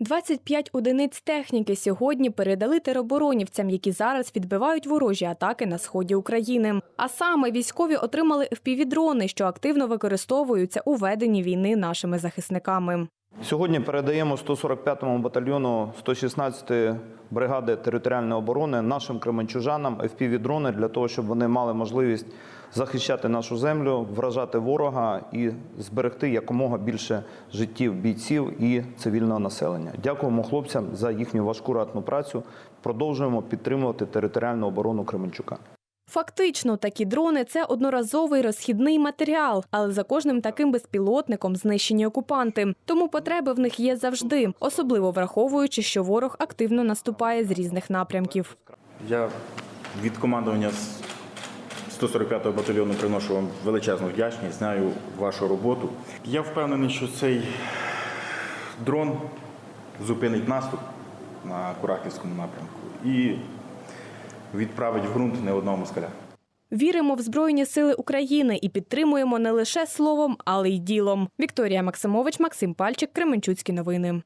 25 одиниць техніки сьогодні передали тероборонівцям, які зараз відбивають ворожі атаки на сході України. А саме військові отримали FPV-дрони, що активно використовуються у веденні війни нашими захисниками. Сьогодні передаємо 145-му батальйону 116-ї бригади територіальної оборони нашим кременчужанам FPV-дрони для того, щоб вони мали можливість захищати нашу землю, вражати ворога і зберегти якомога більше життів бійців і цивільного населення. Дякуємо хлопцям за їхню важку ратну працю. Продовжуємо підтримувати територіальну оборону Кременчука. Фактично, такі дрони це одноразовий розхідний матеріал, але за кожним таким безпілотником знищені окупанти. Тому потреби в них є завжди, особливо враховуючи, що ворог активно наступає з різних напрямків. Я від командування з 145-го батальйону приношу вам величезну вдячність, знаю вашу роботу. Я впевнений, що цей дрон зупинить наступ на Курахівському напрямку і відправить в ґрунт не одного москаля. Віримо в Збройні Сили України і підтримуємо не лише словом, але й ділом. Вікторія Максимович, Максим Пальчик, Кременчуцькі новини.